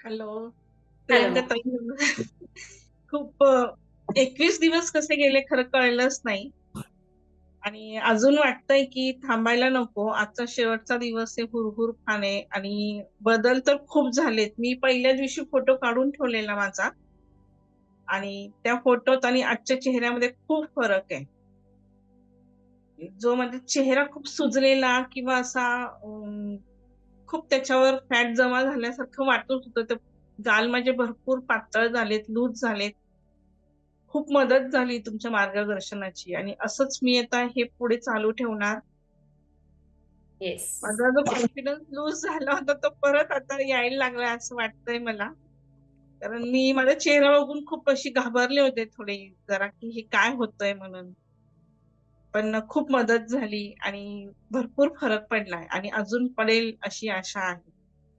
Hello. खूप 21 दिवस कसे गेले खरं कळलंच नाही. आणि अजून वाटतंय की थांबायला नको. आजचा शेवटचा दिवस आहे हुरहुर खाणे आणि बदल तर खूप झालेत. मी पहिल्या दिवशी फोटो काढून ठेवलेला माझा. आणि त्या फोटोत आणि आजच्या चेहऱ्यामध्ये खूप फरक आहे. जो म्हणजे चेहरा खूप सुजलेला किंवा असा खूप त्याच्यावर फॅट जमा झाल्यासारखं वाटत होतं. ते गाल माझे भरपूर पातळ झालेत, लूज झालेत. खूप मदत झाली तुमच्या मार्गदर्शनाची आणि असंच मी आता हे पुढे चालू ठेवणार. माझा जो कॉन्फिडन्स लूज झाला होता तो परत आता यायला लागलाय असं वाटतंय मला. कारण मी माझा चेहरा बघून खूप अशी घाबरले होते थोडे जरा, की हे काय होतंय म्हणून. पण खूप मदत झाली आणि भरपूर फरक पडलाय आणि अजून पडेल अशी आशा आहे.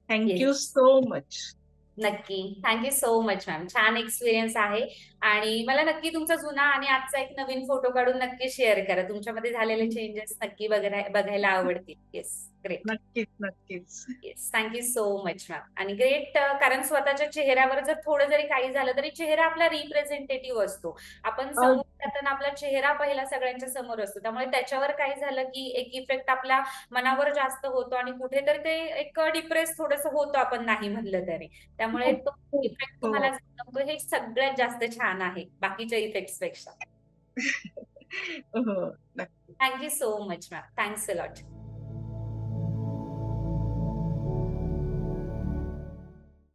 Thank you yes. So much. नक्की. Thank you so much ma'am. छान एक्सपिरियन्स आहे आणि मला नक्की तुमचा जुना आणि आजचा एक नवीन फोटो काढून नक्की शेअर करा. तुमच्यामध्ये झालेले चेंजेस नक्की बघाय बघायला आवडतील. येस. ग्रेट. नक्कीच, नक्कीच. Yes. Thank you so much ma'am. आणि ग्रेट कारण स्वतःच्या चेहऱ्यावर जर थोडं जरी काही झालं तरी चेहरा आपला रिप्रेझेंटेटिव्ह असतो. आपण अ, समोर जाताना आपला चेहरा पहिला सगळ्यांच्या समोर असतो. त्यामुळे त्याच्यावर काही झालं की एक इफेक्ट आपल्या मनावर जास्त होतो आणि कुठेतरी ते एक डिप्रेस थोडंसं होतो आपण नाही म्हणलं तरी. त्यामुळे खूप, तो. इफेक्ट हो. तुम्हाला जाणवतो हे सगळ्यात जास्त छान आहे बाकीच्या इफेक्ट्सपेक्षा. हो. नक्की. Thank you so much ma'am. Thanks a lot.